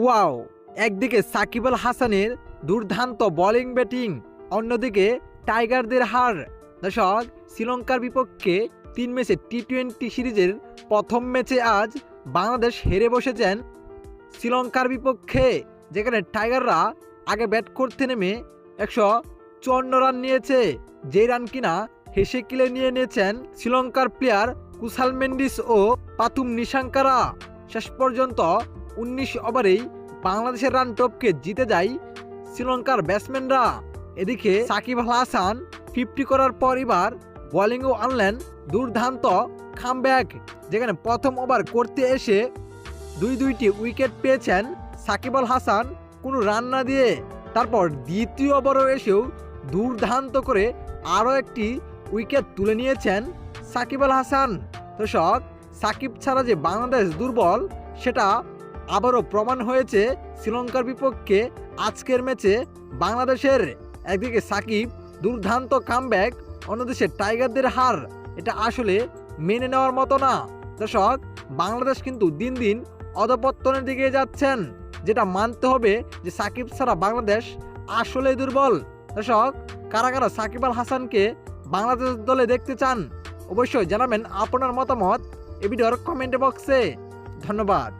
Wow, একদিকে সাকিব আল হাসানের দুর্দান্ত বোলিং ব্যাটিং, অন্যদিকে টাইগারদের হার। দর্শক, শ্রীলঙ্কার বিপক্ষে তিন ম্যাচে টি টোয়েন্টি সিরিজের প্রথম ম্যাচে আজ বাংলাদেশ হেরে বসেছেন শ্রীলঙ্কার বিপক্ষে, যেখানে টাইগাররা আগে ব্যাট করতে নেমে একশো চুয়ান্ন রান নিয়েছে। যে রান কিনা হেসে কিলে নিয়ে নিয়েছেন শ্রীলঙ্কার প্লেয়ার কুসাল মেন্ডিস ও পাতুম নিশাঙ্কারা। শেষ পর্যন্ত উনিশ ওভারেই বাংলাদেশের রান টপকে জিতে যায় শ্রীলঙ্কার ব্যাটসম্যানরা। এদিকে সাকিব আল হাসান ফিফটি করার পর এবার বোলিংও আনলেন দুর্দান্ত খামব্যাক যেখানে প্রথম ওভার করতে এসে দুই দুইটি উইকেট পেয়েছেন সাকিব আল হাসান কোনো রান না দিয়ে। তারপর দ্বিতীয় ওভারও এসেও দুর্দান্ত করে আরও একটি উইকেট তুলে নিয়েছেন সাকিব আল হাসান। দর্শক, সাকিব ছাড়া যে বাংলাদেশ দুর্বল, সেটা আবারও প্রমাণ হয়েছে শ্রীলঙ্কার বিপক্ষে আজকের ম্যাচে বাংলাদেশের একদিকে সাকিব, দুর্দান্ত কামব্যাক অন্যদেশে টাইগারদের হার। এটা আসলে মেনে নেওয়ার মতো না। দর্শক, বাংলাদেশ কিন্তু দিন দিন অধপত্তনের দিকে যাচ্ছেন, যেটা মানতে হবে যে সাকিব ছাড়া বাংলাদেশ আসলে দুর্বল। দর্শক, কারা কারা সাকিব আল হাসানকে বাংলাদেশ দলে দেখতে চান, অবশ্যই জানাবেন আপনার মতামত এ ভিডিওর কমেন্ট বক্সে। ধন্যবাদ।